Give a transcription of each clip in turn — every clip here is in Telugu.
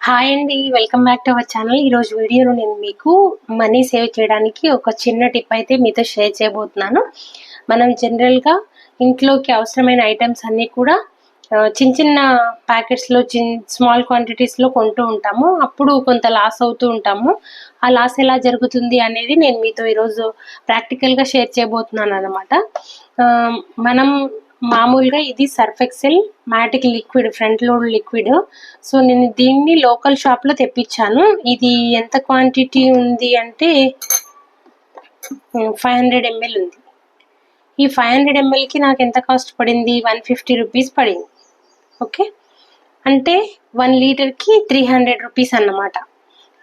హాయ్ అండి welcome back to our channel ఈరోజు వీడియోలో నేను మీకు మనీ సేవ్ చేయడానికి ఒక చిన్న టిప్ అయితే మీతో షేర్ చేయబోతున్నాను. మనం జనరల్గా ఇంట్లోకి అవసరమైన ఐటమ్స్ అన్నీ కూడా చిన్న చిన్న ప్యాకెట్స్లో చిన్ స్మాల్ క్వాంటిటీస్లో కొంటూ ఉంటాము. అప్పుడు కొంత లాస్ అవుతూ ఉంటాము. ఆ లాస్ ఎలా జరుగుతుంది అనేది నేను మీతో ఈరోజు ప్రాక్టికల్గా షేర్ చేయబోతున్నాను అనమాట మనం మామూలుగా ఇది surf excel matic liquid front load liquid. So నేను దీన్ని లోకల్ షాప్లో తెప్పించాను. ఇది ఎంత క్వాంటిటీ ఉంది అంటే ఫైవ్ హండ్రెడ్ ఎంఎల్ ఉంది. ఈ ఫైవ్ హండ్రెడ్ ఎంఎల్కి నాకు ఎంత కాస్ట్ పడింది? వన్ ఫిఫ్టీ రూపీస్ పడింది. ఓకే? అంటే వన్ లీటర్కి త్రీ హండ్రెడ్ రూపీస్ అన్నమాట.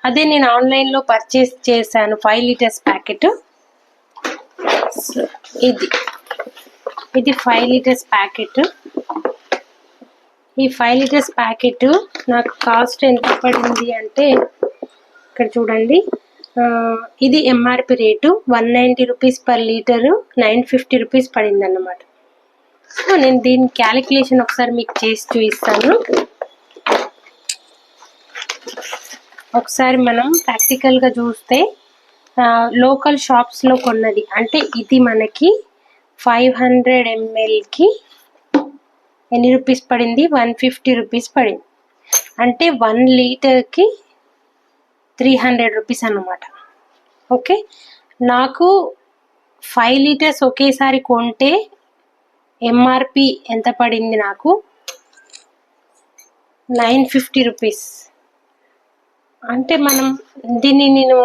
అదే నేను ఆన్లైన్లో పర్చేస్ చేశాను ఫైవ్ లీటర్స్ ప్యాకెట్. ఇది. ఇది ఫైవ్ లీటర్స్ ప్యాకెట్ ఈ ఫైవ్ లీటర్స్ ప్యాకెట్ నాకు కాస్ట్ ఎంత పడింది అంటే ఇక్కడ చూడండి. ఇది MRP rate one ninety rupees per litre nine fifty rupees పడింది అన్నమాట సో నేను దీని క్యాలిక్యులేషన్ ఒకసారి మీకు చేసి చూపిస్తాను. ఒకసారి మనం ప్రాక్టికల్గా చూస్తే లోకల్ షాప్స్లో కొన్నది. అంటే ఇది మనకి ఫైవ్ హండ్రెడ్ ఎంఎల్కి ఎన్ని రూపీస్ పడింది? వన్ ఫిఫ్టీ రూపీస్ పడింది. అంటే వన్ లీటర్కి త్రీ హండ్రెడ్ రూపీస్ అన్నమాట. ఓకే? నాకు ఫైవ్ లీటర్స్ ఒకేసారి కొంటే ఎంఆర్పి ఎంత పడింది నాకు? Nine fifty rupees. అంటే మనం దీన్ని నేను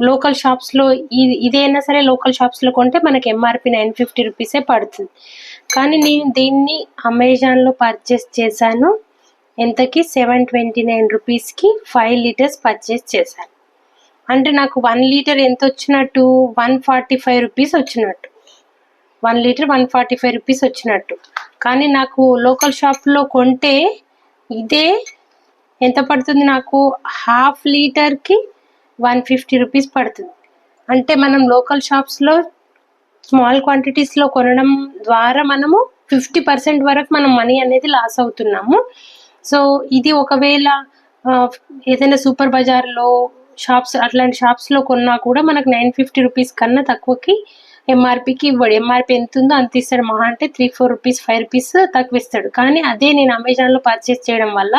లోకల్ షాప్స్లో ఇది ఇదైనా సరే లోకల్ షాప్స్లో కొంటే మనకి ఎంఆర్పి నైన్ ఫిఫ్టీ రూపీసే పడుతుంది. కానీ నేను దీన్ని అమెజాన్లో పర్చేస్ చేశాను. ఎంతకి సెవెన్ ట్వంటీ నైన్ రూపీస్కి ఫైవ్ లీటర్స్ పర్చేస్ చేశాను. అంటే నాకు వన్ లీటర్ ఎంత వచ్చినట్టు వన్ ఫార్టీ ఫైవ్ రూపీస్ వచ్చినట్టు. One litre one forty five rupees వచ్చినట్టు. కానీ నాకు లోకల్ షాప్లో కొంటే ఇదే ఎంత పడుతుంది నాకు? హాఫ్ లీటర్కి వన్ ఫిఫ్టీ రూపీస్ పడుతుంది. అంటే మనం లోకల్ షాప్స్లో స్మాల్ క్వాంటిటీస్లో కొనడం ద్వారా మనము ఫిఫ్టీ పర్సెంట్ వరకు మనం మనీ అనేది లాస్ అవుతున్నాము. సో ఇది ఒకవేళ ఏదైనా సూపర్ బజార్లో షాప్స్ అట్లాంటి షాప్స్లో కొన్నా కూడా మనకు నైన్ ఫిఫ్టీ రూపీస్ కన్నా తక్కువకి ఎంఆర్పికి ఇవ్వడు ఎంఆర్పి ఎంత ఉందో అంత ఇస్తాడు. మహా అంటే three four rupees five rupees తక్కువ ఇస్తాడు. కానీ అదే నేను అమెజాన్లో పర్చేస్ చేయడం వల్ల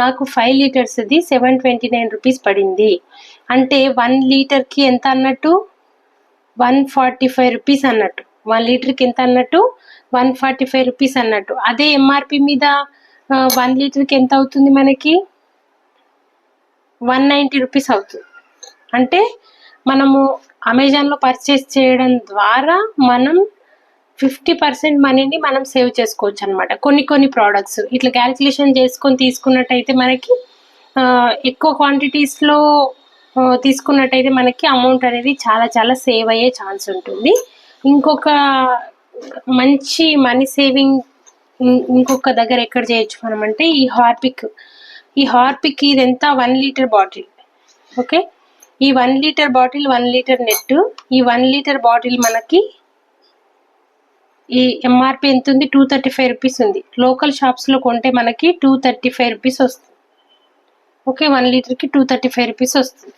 నాకు ఫైవ్ లీటర్స్ది సెవెన్ ట్వంటీ నైన్ రూపీస్ పడింది. అంటే వన్ లీటర్కి ఎంత అన్నట్టు? వన్ ఫార్టీ ఫైవ్ రూపీస్ అన్నట్టు వన్ లీటర్కి ఎంత అన్నట్టు? వన్ ఫార్టీ ఫైవ్ రూపీస్ అన్నట్టు. అదే ఎంఆర్పి మీద వన్ లీటర్కి ఎంత అవుతుంది మనకి? వన్ నైంటీ రూపీస్ అవుతుంది. అంటే మనము అమెజాన్లో పర్చేస్ చేయడం ద్వారా మనం ఫిఫ్టీ పర్సెంట్ మనీని మనం సేవ్ చేసుకోవచ్చు అనమాట కొన్ని కొన్ని ప్రోడక్ట్స్ ఇట్లా క్యాలిక్యులేషన్ చేసుకొని తీసుకున్నట్టయితే మనకి ఎక్కువ క్వాంటిటీస్లో తీసుకున్నట్టయితే మనకి అమౌంట్ అనేది చాలా చాలా సేవ్ అయ్యే ఛాన్స్ ఉంటుంది. ఇంకొక మంచి మనీ సేవింగ్ ఇంకొక దగ్గర ఎక్కడ చేయొచ్చు మనం అంటే ఈ హార్పిక్ ఈ హార్పిక్ ఇది ఎంత? వన్ లీటర్ బాటిల్ ఓకే ఈ one litre bottle one litre net ఈ వన్ లీటర్ బాటిల్ మనకి ఈ ఎంఆర్పి ఎంత ఉంది టూ థర్టీ ఫైవ్ రూపీస్ ఉంది. లోకల్ షాప్స్లో కొంటే మనకి టూ థర్టీ ఫైవ్ రూపీస్ వస్తుంది. ఓకే వన్ లీటర్కి టూ థర్టీ ఫైవ్ రూపీస్ వస్తుంది.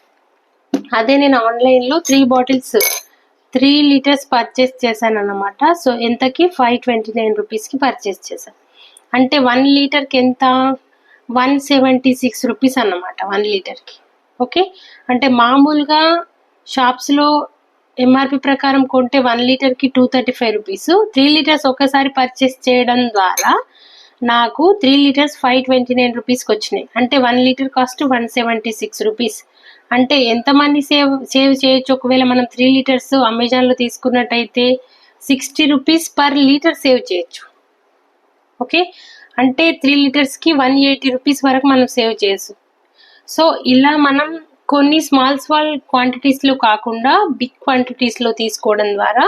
అదే నేను ఆన్లైన్లో three bottles three litres purchase చేశాను అనమాట సో ఎంతకి? ఫైవ్ ట్వంటీ నైన్ రూపీస్కి పర్చేస్ చేశాను. అంటే వన్ లీటర్కి ఎంత? వన్ సెవెంటీ సిక్స్ రూపీస్ అన్నమాట వన్ లీటర్కి ఓకే? అంటే మామూలుగా షాప్స్లో ఎంఆర్పి ప్రకారం కొంటే వన్ లీటర్కి two thirty five rupees. Three litres ఒకసారి పర్చేస్ చేయడం ద్వారా నాకు three litres five twenty nine రూపీస్కి వచ్చినాయి. అంటే one litre cost one seventy six rupees. అంటే ఎంతమంది సేవ్ సేవ్ చేయొచ్చు? ఒకవేళ మనం త్రీ లీటర్స్ అమెజాన్లో తీసుకున్నట్టయితే sixty rupees per litre save చేయొచ్చు. ఓకే? అంటే త్రీ లీటర్స్కి వన్ ఎయిటీ రూపీస్ వరకు మనం సేవ్ చేయొచ్చు సో ఇలా మనం కొన్ని స్మాల్ స్మాల్ క్వాంటిటీస్లో కాకుండా బిగ్ క్వాంటిటీస్లో తీసుకోవడం ద్వారా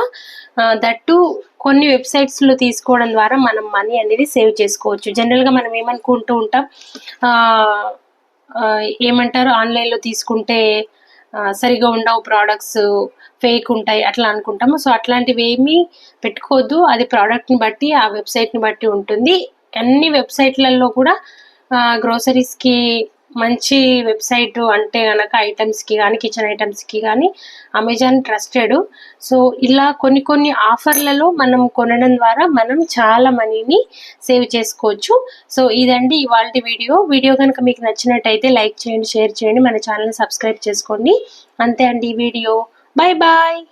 దట్టు కొన్ని వెబ్సైట్స్లో తీసుకోవడం ద్వారా మనం మనీ అనేది సేవ్ చేసుకోవచ్చు. జనరల్గా మనం ఏమనుకుంటూ ఉంటాం ఏమంటారు ఆన్లైన్లో తీసుకుంటే సరిగా ఉండవు ప్రోడక్ట్స్ ఫేక్ ఉంటాయి అట్లా అనుకుంటాము. సో అట్లాంటివి ఏమీ పెట్టుకోవద్దు. అది ప్రోడక్ట్ని బట్టి ఆ వెబ్సైట్ని బట్టి ఉంటుంది. అన్ని వెబ్సైట్లలో కూడా గ్రోసరీస్కి మంచి వెబ్సైట్ అంటే కనుక ఐటమ్స్కి కానీ కిచెన్ ఐటమ్స్కి కానీ అమెజాన్ ట్రస్టెడ్. సో ఇలా కొన్ని కొన్ని ఆఫర్లలో మనం కొనడం ద్వారా మనం చాలా మనీని సేవ్ చేసుకోవచ్చు. సో ఇదండి ఇవాళ వీడియో. వీడియో కనుక మీకు నచ్చినట్టయితే లైక్ చేయండి షేర్ చేయండి మన ఛానల్ని సబ్స్క్రైబ్ చేసుకోండి. అంతే అండి ఈ వీడియో. Bye bye!